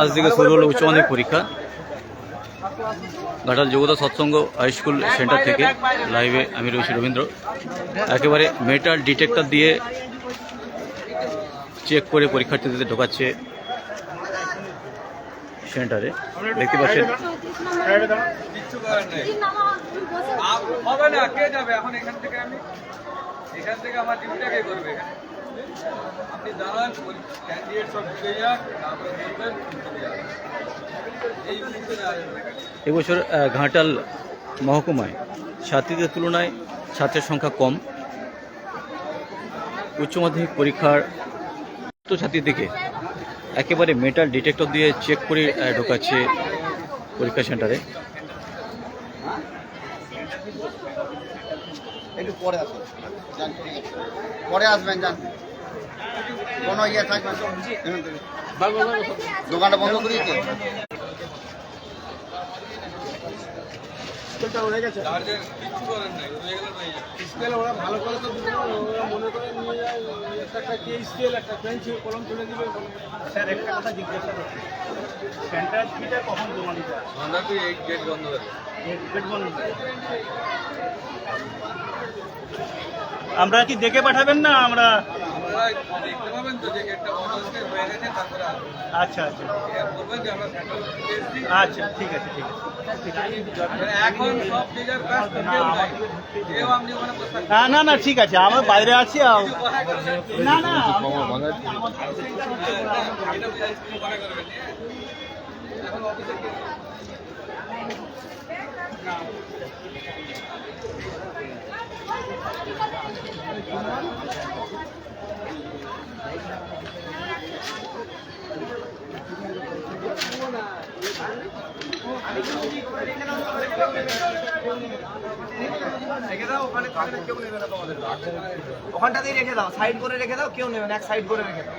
আজ থেকে শুরু হলো উচ্চ মাধ্যমিক পরীক্ষা। Ghatal Yogoda Satsanga high school centre থেকে লাইভে আমি রয়েছি রবীন্দ্র। একেবারে মেটাল ডিটেক্টর দিয়ে চেক করে পরীক্ষার্থীদের ঢোকাচ্ছে সেন্টারে দেখতে পাচ্ছেন। এখন থেকে আমার করবে? এখানে? আপনি দাঁড়ান ক্যান্ডিডেট সব এই। এবছর ঘাটাল মহকুমায় ছাত্রীদের তুলনায় ছাত্রের সংখ্যা কম। উচ্চ মাধ্যমিক পরীক্ষার ছাত্রীদেরকে একেবারে মেটাল ডিটেক্টর দিয়ে চেক করে ঢোকাচ্ছে পরীক্ষা সেন্টারে একটু পরে আসুন। যান, ঠিক আছে। পরে আসবেন যান। কোনো ইয়ে দোকানটা বন্ধ করি থাকবে না। এখান থেকে। দোকানটা বন্ধ করিয়েছে চার্জের কিচ্ছু করার নেই রয়ে গেলে রয়ে যাবে। স্যার একটা কথা জিজ্ঞাসা করছি সেন্টার ফিটা কখন জমা দিতে? সন্ধ্যা তুই এই গেট বন্ধ করে গেট বন্ধ। আমরা কি দেখে পাঠাবেন না আমরা তো। আচ্ছা আচ্ছা আচ্ছা ঠিক আছে ঠিক আছে এখন সব যে যার কাজ তো কেউ নাই কেউ আপনি ওখানে বসে থাকবেন। না না না ঠিক আছে আমরা বাইরে আছি না না এটা বুঝাচ্ছি, ওখানটাতেই রেখে দাও সাইড করে রেখে দাও, কেউ নেবে না, এক সাইড করে রেখে দাও।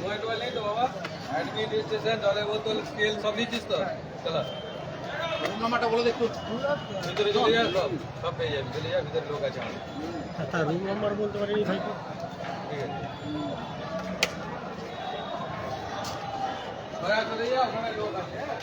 mobile নেই তো বাবা? অ্যাডমিট, রেজিস্ট্রেশন, জলের বোতল, স্কেল সব নিচ্ছিস তো? চলো। ভিতরে চলে যা, সব, সব পেয়ে যাবি। চলে যা, ভিতরে লোক আছে। রুম নাম্বার বলতে পারি ভাই ঠিক আছে। ওরা চলে যা, ওখানে লোক আছে, হ্যাঁ?